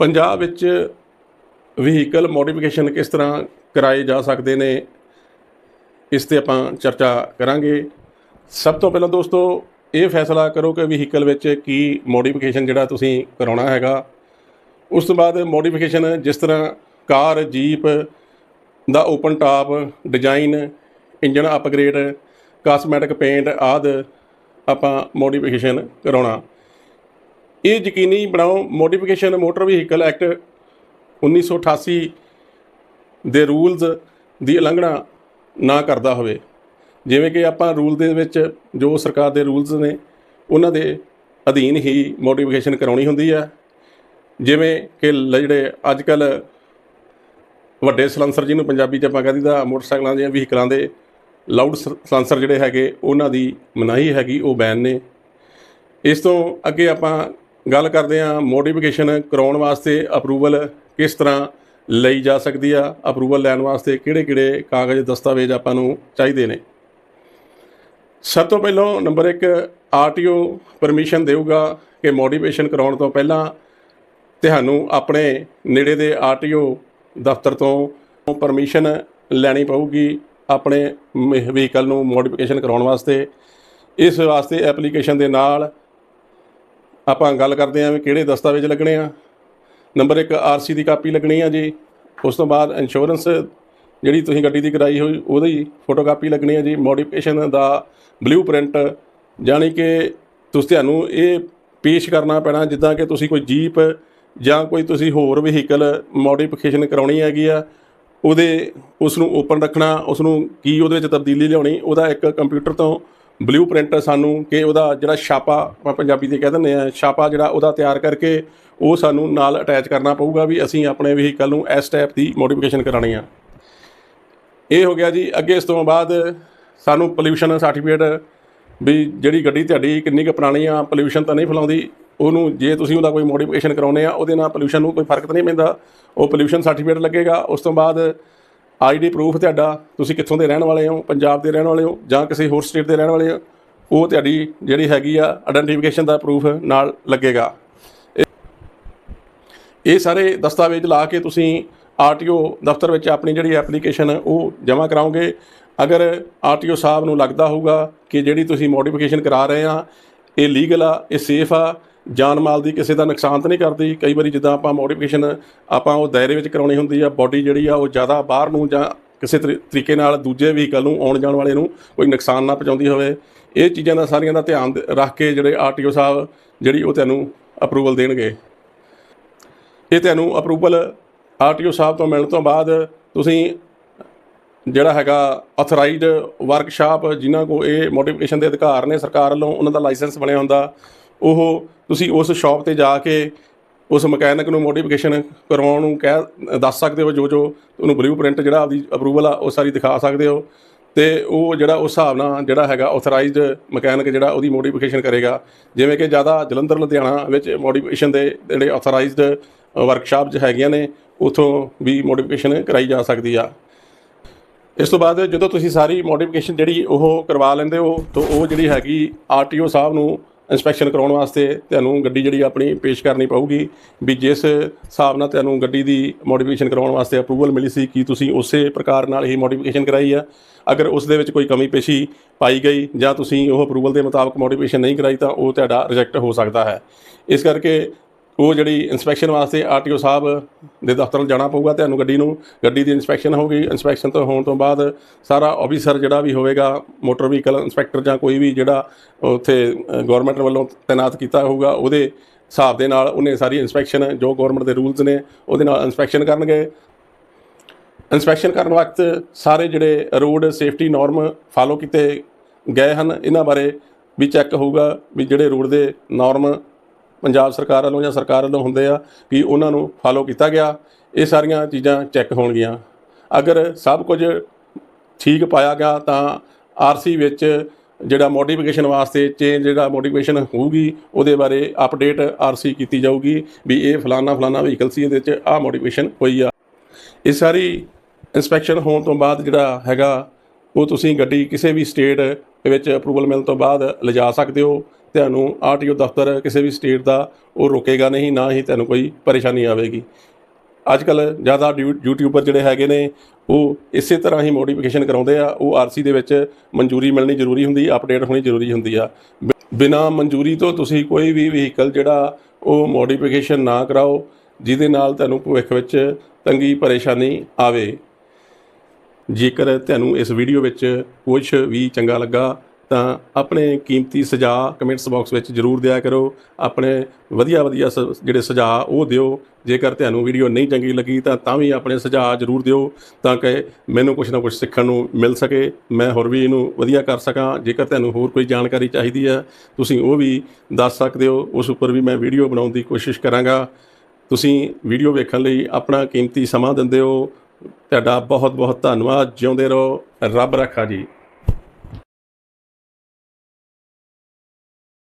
ਪੰਜਾਬ ਵਿੱਚ vehicle modification ਕਿਸ ਤਰ੍ਹਾਂ ਕਰਾਏ ਜਾ ਸਕਦੇ ਨੇ, ਇਸ ਤੇ ਆਪਾਂ ਚਰਚਾ ਕਰਾਂਗੇ। ਸਭ ਤੋਂ ਪਹਿਲਾਂ ਦੋਸਤੋ, ਇਹ ਫੈਸਲਾ ਕਰੋ ਕਿ ਵਹੀਕਲ ਵਿੱਚ ਕੀ ਮੋਡੀਫਿਕੇਸ਼ਨ ਜਿਹੜਾ ਤੁਸੀਂ ਕਰਾਉਣਾ ਹੈਗਾ। ਉਸ ਤੋਂ ਬਾਅਦ ਮੋਡੀਫਿਕੇਸ਼ਨ ਜਿਸ ਤਰ੍ਹਾਂ ਕਾਰ, ਜੀਪ ਦਾ open top design engine upgrade cosmetic paint ਆਦ ਆਪਾਂ ਮੋਡੀਫਿਕੇਸ਼ਨ ਕਰਾਉਣਾ। ਇਹ ਯਕੀਨੀ ਬਣਾਓ ਮੋਡੀਫਿਕੇਸ਼ਨ ਮੋਟਰ ਵਹੀਕਲ ਐਕਟ 1988 ਦੇ ਰੂਲਸ ਦੀ ਉਲੰਘਣਾ ਨਾ ਕਰਦਾ ਹੋਵੇ। ਜਿਵੇਂ ਕਿ ਆਪਾਂ ਰੂਲ ਦੇ ਵਿੱਚ ਜੋ ਸਰਕਾਰ ਦੇ ਰੂਲਸ ਨੇ, ਉਹਨਾਂ ਦੇ ਅਧੀਨ ਹੀ ਮੋਡੀਫਿਕੇਸ਼ਨ ਕਰਾਉਣੀ ਹੁੰਦੀ ਹੈ ਜਿਵੇਂ ਕਿ ਲ- ਜਿਹੜੇ ਅੱਜ ਕੱਲ ਵੱਡੇ ਸਲੈਂਸਰ ਜਿਹਨੂੰ ਪੰਜਾਬੀ ਚ ਆਪਾਂ ਕਹਿੰਦੇ ਦਾ ਮੋਟਰਸਾਈਕਲਾਂ ਦੇ ਵਹੀਕਲਾਂ ਦੇ ਲਾਊਡ ਸਲੈਂਸਰ ਜਿਹੜੇ ਹੈਗੇ, ਉਹਨਾਂ ਦੀ ਮਨਾਹੀ ਹੈਗੀ, ਉਹ ਬੈਨ ਨੇ। ਇਸ ਤੋਂ ਅੱਗੇ ਆਪਾਂ ਗੱਲ ਕਰਦੇ ਹਾਂ ਮੋਡੀਫਿਕੇਸ਼ਨ ਕਰਾਉਣ ਵਾਸਤੇ ਅਪਰੂਵਲ ਕਿਸ ਤਰ੍ਹਾਂ ਲਈ ਜਾ ਸਕਦੀ ਆ ਅਪਰੂਵਲ ਲੈਣ ਵਾਸਤੇ ਕਿਹੜੇ-ਕਿਹੜੇ ਕਾਗਜ਼, ਦਸਤਾਵੇਜ਼ ਆਪਾਂ ਨੂੰ ਚਾਹੀਦੇ ਨੇ। ਸਭ ਤੋਂ ਪਹਿਲਾਂ ਨੰਬਰ 1 ਆਰਟੀਓ ਪਰਮਿਸ਼ਨ ਦੇਊਗਾ ਕਿ ਮੋਡੀਫਿਕੇਸ਼ਨ ਕਰਾਉਣ ਤੋਂ ਪਹਿਲਾਂ ਤੁਹਾਨੂੰ ਆਪਣੇ ਨੇੜੇ ਦੇ ਆਰਟੀਓ ਦਫ਼ਤਰ ਤੋਂ ਪਰਮਿਸ਼ਨ ਲੈਣੀ ਪਊਗੀ ਆਪਣੇ ਵਹੀਕਲ ਨੂੰ ਮੋਡੀਫਿਕੇਸ਼ਨ ਕਰਾਉਣ ਵਾਸਤੇ। ਇਸ ਵਾਸਤੇ ਐਪਲੀਕੇਸ਼ਨ ਦੇ ਨਾਲ ਆਪਾਂ ਗੱਲ ਕਰਦੇ ਹਾਂ ਵੀ ਕਿਹੜੇ ਦਸਤਾਵੇਜ਼ ਲੱਗਣੇ ਆ। ਨੰਬਰ 1 ਆਰਸੀ ਦੀ ਕਾਪੀ ਲੱਗਣੀ ਆ ਜੀ। ਉਸ ਤੋਂ ਬਾਅਦ ਇੰਸ਼ੋਰੈਂਸ ਜਿਹੜੀ ਤੁਸੀਂ ਗੱਡੀ ਦੀ ਕਰਾਈ ਹੋਈ, ਉਹਦੀ ਫੋਟੋਕਾਪੀ ਲੱਗਣੀ ਆ ਜੀ। ਮੋਡੀਫਿਕੇਸ਼ਨ ਦਾ ਬਲੂਪ੍ਰਿੰਟ ਜਾਣੀ ਕਿ ਤੁਸੀਂ ਤੁਹਾਨੂੰ ਇਹ ਪੇਸ਼ ਕਰਨਾ ਪੈਣਾ ਜਿੱਦਾਂ ਕਿ ਤੁਸੀਂ ਕੋਈ ਜੀਪ ਜਾਂ ਕੋਈ ਤੁਸੀਂ ਹੋਰ ਵਹੀਕਲ ਮੋਡੀਫਿਕੇਸ਼ਨ ਕਰਾਉਣੀ ਹੈਗੀ ਆ। ਉਹਦੇ ਉਸ ਨੂੰ ਓਪਨ ਰੱਖਣਾ ਉਸ ਨੂੰ ਕੀ ਉਹਦੇ ਵਿੱਚ ਤਬਦੀਲੀ ਲਿਆਉਣੀ, ਉਹਦਾ ਇੱਕ ਕੰਪਿਊਟਰ ਤੋਂ ਬਲੂਪ੍ਰਿੰਟ ਸਾਨੂੰ ਕਿ ਉਹਦਾ ਜਿਹੜਾ ਛਾਪਾ ਆਪਾਂ ਪੰਜਾਬੀ ਤੇ ਕਹਿ ਦਿੰਦੇ ਆ, ਛਾਪਾ ਜਿਹੜਾ ਉਹਦਾ ਤਿਆਰ ਕਰਕੇ ਉਹ ਸਾਨੂੰ ਨਾਲ ਅਟੈਚ ਕਰਨਾ ਪਊਗਾ ਵੀ ਅਸੀਂ ਆਪਣੇ ਵਹੀਕਲ ਨੂੰ ਇਸ ਟਾਈਪ ਦੀ ਮੋਡੀਫਿਕੇਸ਼ਨ ਕਰਾਣੀ ਆ। ਇਹ ਹੋ ਗਿਆ ਜੀ, ਅੱਗੇ ਇਸ ਤੋਂ ਬਾਅਦ ਸਾਨੂੰ ਪੋਲਿਊਸ਼ਨ ਸਰਟੀਫਿਕੇਟ ਵੀ ਜਿਹੜੀ ਗੱਡੀ ਤੁਹਾਡੀ ਕਿੰਨੀ ਕੁ ਪੁਰਾਣੀ ਆ ਪੋਲਿਊਸ਼ਨ ਤਾਂ ਨਹੀਂ ਫੈਲਾਉਂਦੀ, ਉਹਨੂੰ ਜੇ ਤੁਸੀਂ ਉਹਦਾ ਕੋਈ ਮੋਡੀਫਿਕੇਸ਼ਨ ਕਰਾਉਨੇ ਆ, ਉਹਦੇ ਨਾਲ ਪੋਲਿਊਸ਼ਨ ਨੂੰ ਕੋਈ ਫ਼ਰਕ ਤਾਂ ਨਹੀਂ ਪੈਂਦਾ, ਉਹ ਪੋਲਿਊਸ਼ਨ ਸਰਟੀਫਿਕੇਟ ਲੱਗੇਗਾ। ਉਸ ਤੋਂ ਬਾਅਦ ਆਈਡੀ ਪ੍ਰੂਫ ਤੁਹਾਡਾ, ਤੁਸੀਂ ਕਿੱਥੋਂ ਦੇ ਰਹਿਣ ਵਾਲੇ ਹੋ, ਪੰਜਾਬ ਦੇ ਰਹਿਣ ਵਾਲੇ ਹੋ, ਜਾਂ ਕਿਸੇ ਹੋਰ ਸਟੇਟ ਦੇ ਰਹਿਣ ਵਾਲੇ ਹੋ, ਉਹ ਤੁਹਾਡੀ ਜਿਹੜੀ ਹੈਗੀ ਆ ਆਇਡੈਂਟੀਫਿਕੇਸ਼ਨ ਦਾ ਪ੍ਰੂਫ ਨਾਲ ਲੱਗੇਗਾ। ਇਹ ਸਾਰੇ ਦਸਤਾਵੇਜ਼ ਲਾ ਕੇ ਤੁਸੀਂ ਆਰਟੀਓ ਦਫ਼ਤਰ ਵਿੱਚ ਆਪਣੀ ਜਿਹੜੀ ਐਪਲੀਕੇਸ਼ਨ ਉਹ ਜਮ੍ਹਾਂ ਕਰਾਓਗੇ। ਅਗਰ ਆਰਟੀਓ ਸਾਹਿਬ ਨੂੰ ਲੱਗਦਾ ਹੋਊਗਾ ਕਿ ਜਿਹੜੀ ਤੁਸੀਂ ਮੋਡੀਫਿਕੇਸ਼ਨ ਕਰਾ ਰਹੇ ਆ, ਇਹ ਲੀਗਲ ਆ, ਇਹ ਸੇਫ ਆ ਜਾਨ ਮਾਲ ਦੀ ਕਿਸੇ ਦਾ ਨੁਕਸਾਨ ਤਾਂ ਨਹੀਂ ਕਰਦੀ। ਕਈ ਵਾਰੀ ਜਿੱਦਾਂ ਆਪਾਂ ਮੋਡੀਫਿਕੇਸ਼ਨ ਆਪਾਂ ਉਹ ਦਾਇਰੇ ਵਿੱਚ ਕਰਾਉਣੀ ਹੁੰਦੀ ਆ ਬਾਡੀ ਜਿਹੜੀ ਆ ਉਹ ਜ਼ਿਆਦਾ ਬਾਹਰ ਨੂੰ ਜਾਂ ਕਿਸੇ ਤਰੀ- ਤਰੀਕੇ ਨਾਲ ਦੂਜੇ ਵਹੀਕਲ ਨੂੰ ਆਉਣ ਜਾਣ ਵਾਲੇ ਨੂੰ ਕੋਈ ਨੁਕਸਾਨ ਨਾ ਪਹੁੰਚਾਉਂਦੀ ਹੋਵੇ। ਇਹ ਚੀਜ਼ਾਂ ਦਾ ਸਾਰੀਆਂ ਦਾ ਧਿਆਨ ਰੱਖ ਕੇ ਜਿਹੜੇ ਆਰਟੀਓ ਸਾਹਿਬ ਜਿਹੜੀ ਉਹ ਤੁਹਾਨੂੰ ਅਪਰੂਵਲ ਦੇਣਗੇ। ਇਹ ਤੁਹਾਨੂੰ ਅਪਰੂਵਲ ਆਰਟੀਓ ਸਾਹਿਬ ਤੋਂ ਮਿਲਣ ਤੋਂ ਬਾਅਦ ਤੁਸੀਂ ਜਿਹੜਾ ਹੈਗਾ ਆਥੋਰਾਈਜ਼ਡ ਵਰਕਸ਼ਾਪ ਜਿਨ੍ਹਾਂ ਕੋ ਇਹ ਮੋਡੀਫਿਕੇਸ਼ਨ ਦੇ ਅਧਿਕਾਰ ਨੇ, ਸਰਕਾਰ ਵੱਲੋਂ ਉਹਨਾਂ ਦਾ ਲਾਇਸੈਂਸ ਬਣਿਆ ਹੁੰਦਾ। ਉਹ ਤੁਸੀਂ ਉਸ ਸ਼ਾਪ ਤੇ ਜਾ ਕੇ ਉਸ ਮਕੈਨਿਕ ਨੂੰ ਮੋਡੀਫਿਕੇਸ਼ਨ ਕਰਵਾਉਣ ਨੂੰ ਕਹਿ, ਦੱਸ ਸਕਦੇ ਹੋ ਜੋ ਜੋ ਉਹਨੂੰ ਬਲੂਪ੍ਰਿੰਟ ਜਿਹੜਾ ਆਪਦੀ ਅਪਰੂਵਲ ਆ, ਉਹ ਸਾਰੀ ਦਿਖਾ ਸਕਦੇ ਹੋ। ਤੇ ਉਹ ਜਿਹੜਾ ਉਸ ਹਿਸਾਬ ਨਾਲ ਜਿਹੜਾ ਹੈਗਾ ਆਥੋਰਾਈਜ਼ਡ ਮਕੈਨਿਕ ਜਿਹੜਾ ਉਹਦੀ ਮੋਡੀਫਿਕੇਸ਼ਨ ਕਰੇਗਾ। ਜਿਵੇਂ ਕਿ ਜ਼ਿਆਦਾ ਜਲੰਧਰ, ਲੁਧਿਆਣਾ ਵਿੱਚ ਮੋਡੀਫਿਕੇਸ਼ਨ ਦੇ ਜਿਹੜੇ ਆਥੋਰਾਈਜ਼ਡ ਵਰਕਸ਼ਾਪ 'ਚ ਹੈਗੀਆਂ ਨੇ, ਉਥੋਂ ਵੀ ਮੋਡੀਫਿਕੇਸ਼ਨ ਕਰਾਈ ਜਾ ਸਕਦੀ ਆ। ਇਸ ਤੋਂ ਬਾਅਦ ਜਦੋਂ ਤੁਸੀਂ ਸਾਰੀ ਮੋਡੀਫਿਕੇਸ਼ਨ ਜਿਹੜੀ ਉਹ ਕਰਵਾ ਲੈਂਦੇ ਹੋ, ਤਾਂ ਉਹ ਜਿਹੜੀ ਹੈਗੀ ਆਰਟੀਓ ਸਾਹਿਬ ਨੂੰ ਇਨਸਪੈਕਸ਼ਨ ਕਰਾਉਣ ਵਾਸਤੇ ਤੁਹਾਨੂੰ ਗੱਡੀ ਜਿਹੜੀ ਆਪਣੀ ਪੇਸ਼ ਕਰਨੀ ਪਊਗੀ ਵੀ ਜਿਸ ਹਿਸਾਬ ਨਾਲ ਤੁਹਾਨੂੰ ਗੱਡੀ ਦੀ ਮੋਡੀਫਿਕੇਸ਼ਨ ਕਰਾਉਣ ਵਾਸਤੇ ਅਪਰੂਵਲ ਮਿਲੀ ਸੀ ਕੀ ਤੁਸੀਂ ਉਸੇ ਪ੍ਰਕਾਰ ਨਾਲ ਹੀ ਮੋਡੀਫਿਕੇਸ਼ਨ ਕਰਾਈ ਆ। ਅਗਰ ਉਸ ਦੇ ਵਿੱਚ ਕੋਈ ਕਮੀ ਪੇਸ਼ੀ ਪਾਈ ਗਈ ਜਾਂ ਤੁਸੀਂ ਉਹ ਅਪਰੂਵਲ ਦੇ ਮੁਤਾਬਕ ਮੋਡੀਫਿਕੇਸ਼ਨ ਨਹੀਂ ਕਰਾਈ ਤਾਂ ਉਹ ਤੁਹਾਡਾ ਰਿਜੈਕਟ ਹੋ ਸਕਦਾ ਹੈ। ਇਸ ਕਰਕੇ ਉਹ ਜਿਹੜੀ ਇਨਸਪੈਕਸ਼ਨ ਵਾਸਤੇ ਆਰਟੀਓ ਸਾਹਿਬ ਦੇ ਦਫ਼ਤਰ ਜਾਣਾ ਪਊਗਾ ਤੁਹਾਨੂੰ ਗੱਡੀ ਨੂੰ, ਗੱਡੀ ਦੀ ਇਨਸਪੈਕਸ਼ਨ ਹੋਊਗੀ। ਇਨਸਪੈਕਸ਼ਨ ਤੋਂ ਹੋਣ ਤੋਂ ਬਾਅਦ ਸਾਰਾ ਆਫੀਸਰ ਜਿਹੜਾ ਵੀ ਹੋਵੇਗਾ ਮੋਟਰ ਵਹੀਕਲ ਇਨਸਪੈਕਟਰ ਜਾਂ ਕੋਈ ਵੀ ਜਿਹੜਾ ਉੱਥੇ ਗਵਰਨਮੈਂਟ ਵੱਲੋਂ ਤਾਇਨਾਤ ਕੀਤਾ ਹੋਊਗਾ, ਉਹਦੇ ਹਿਸਾਬ ਦੇ ਨਾਲ ਉਹਨੇ ਸਾਰੀ ਇਨਸਪੈਕਸ਼ਨ ਜੋ ਗਵਰਨਮੈਂਟ ਦੇ ਰੂਲਸ ਨੇ, ਉਹਦੇ ਨਾਲ ਇਨਸਪੈਕਸ਼ਨ ਕਰਨਗੇ। ਇਨਸਪੈਕਸ਼ਨ ਕਰਨ ਵਕਤ ਸਾਰੇ ਜਿਹੜੇ ਰੋਡ ਸੇਫਟੀ ਨਾਰਮ ਫਾਲੋ ਕੀਤੇ ਗਏ ਹਨ। ਇਹਨਾਂ ਬਾਰੇ ਵੀ ਚੈੱਕ ਹੋਊਗਾ ਵੀ ਜਿਹੜੇ ਰੋਡ ਦੇ ਨਾਰਮ ਪੰਜਾਬ ਸਰਕਾਰ ਵੱਲੋਂ ਜਾਂ ਸਰਕਾਰ ਵੱਲੋਂ ਹੁੰਦੇ ਆ ਕਿ ਉਹਨਾਂ ਨੂੰ ਫਾਲੋ ਕੀਤਾ ਗਿਆ, ਇਹ ਸਾਰੀਆਂ ਚੀਜ਼ਾਂ ਚੈੱਕ ਹੋਣਗੀਆਂ। ਅਗਰ ਸਭ ਕੁਝ ਠੀਕ ਪਾਇਆ ਗਿਆ ਤਾਂ ਆਰਸੀ ਵਿੱਚ ਜਿਹੜਾ ਮੋਡੀਫਿਕੇਸ਼ਨ ਵਾਸਤੇ ਚੇਂਜ ਜਿਹੜਾ ਮੋਡੀਫਿਕੇਸ਼ਨ ਹੋਊਗੀ, ਉਹਦੇ ਬਾਰੇ ਅਪਡੇਟ ਆਰਸੀ ਕੀਤੀ ਜਾਊਗੀ ਵੀ ਇਹ ਫਲਾਨਾ ਫਲਾਨਾ ਵਹੀਕਲ ਸੀ, ਇਹਦੇ ਵਿੱਚ ਆਹ ਮੋਡੀਫਿਕੇਸ਼ਨ ਹੋਈ ਆ। ਇਹ ਸਾਰੀ ਇਨਸਪੈਕਸ਼ਨ ਹੋਣ ਤੋਂ ਬਾਅਦ ਜਿਹੜਾ ਹੈਗਾ ਉਹ ਤੁਸੀਂ ਗੱਡੀ ਕਿਸੇ ਵੀ ਸਟੇਟ ਦੇ ਵਿੱਚ ਅਪਰੂਵਲ ਮਿਲਣ ਤੋਂ ਬਾਅਦ ਲਿਜਾ ਸਕਦੇ ਹੋ। ਤੁਹਾਨੂੰ ਆਰਟੀਓ ਦਫ਼ਤਰ ਕਿਸੇ ਵੀ ਸਟੇਟ ਦਾ ਉਹ ਰੋਕੇਗਾ ਨਹੀਂ, ਨਾ ਹੀ ਤੁਹਾਨੂੰ ਕੋਈ ਪਰੇਸ਼ਾਨੀ ਆਵੇਗੀ। ਅੱਜ ਕੱਲ ਜ਼ਿਆਦਾ ਡਿਊ- ਯੂਟਿਊਬਰ ਜਿਹੜੇ ਹੈਗੇ ਨੇ, ਉਹ ਇਸੇ ਤਰ੍ਹਾਂ ਹੀ ਮੋਡੀਫਿਕੇਸ਼ਨ ਕਰਾਉਂਦੇ ਆ। ਉਹ ਆਰਸੀ ਦੇ ਵਿੱਚ ਮਨਜ਼ੂਰੀ ਮਿਲਣੀ ਜ਼ਰੂਰੀ ਹੁੰਦੀ ਅਪਡੇਟ ਹੋਣੀ ਜ਼ਰੂਰੀ ਹੁੰਦੀ ਆ। ਬਿ- ਬਿਨਾਂ ਮਨਜ਼ੂਰੀ ਤੋਂ ਤੁਸੀਂ ਕੋਈ ਵੀ ਵਹੀਕਲ ਜਿਹੜਾ, ਉਹ ਮੋਡੀਫਿਕੇਸ਼ਨ ਨਾ ਕਰਾਓ, ਜਿਹਦੇ ਨਾਲ ਤੁਹਾਨੂੰ ਭਵਿੱਖ ਵਿੱਚ ਤੰਗੀ ਪਰੇਸ਼ਾਨੀ ਆਵੇ। ਜੇਕਰ ਤੁਹਾਨੂੰ ਇਸ ਵੀਡੀਓ ਵਿੱਚ ਕੁਝ ਵੀ ਚੰਗਾ ਲੱਗਾ, ਤਾਂ ਆਪਣੇ ਕੀਮਤੀ ਸੁਝਾਅ ਕਮੈਂਟਸ ਬਾਕਸ ਵਿੱਚ ਜਰੂਰ ਦਿਆ ਕਰੋ। ਆਪਣੇ ਵਧੀਆ ਵਧੀਆ ਸ- ਜਿਹੜੇ ਸੁਝਾਅ ਉਹ ਦਿਓ। ਜੇਕਰ ਤੁਹਾਨੂੰ ਵੀਡੀਓ ਨਹੀਂ ਚੰਗੀ ਲੱਗੀ, ਤਾਂ ਤਾਂ ਵੀ ਆਪਣੇ ਸੁਝਾਅ ਜਰੂਰ ਦਿਓ, ਤਾਂ ਕਿ ਮੈਨੂੰ ਕੁਝ ਨਾ ਕੁਝ ਸਿੱਖਣ ਨੂੰ ਮਿਲ ਸਕੇ। ਮੈਂ ਹੋਰ ਵੀ ਇਹਨੂੰ ਵਧੀਆ ਕਰ ਸਕਾਂ। ਜੇਕਰ ਤੁਹਾਨੂੰ ਹੋਰ ਕੋਈ ਜਾਣਕਾਰੀ ਚਾਹੀਦੀ ਹੈ, ਤੁਸੀਂ ਉਹ ਵੀ ਦੱਸ ਸਕਦੇ ਹੋ। ਉਸ ਉੱਪਰ ਵੀ ਮੈਂ ਵੀਡੀਓ ਬਣਾਉਣ ਦੀ ਕੋਸ਼ਿਸ਼ ਕਰਾਂਗਾ। ਤੁਸੀਂ ਵੀਡੀਓ ਵੇਖਣ ਲਈ ਆਪਣਾ ਕੀਮਤੀ ਸਮਾਂ ਦਿੰਦੇ ਹੋ। ਤੁਹਾਡਾ ਬਹੁਤ ਬਹੁਤ ਧੰਨਵਾਦ। ਜਿਉਂਦੇ ਰਹੋ। ਰੱਬ ਰੱਖਾ ਜੀ।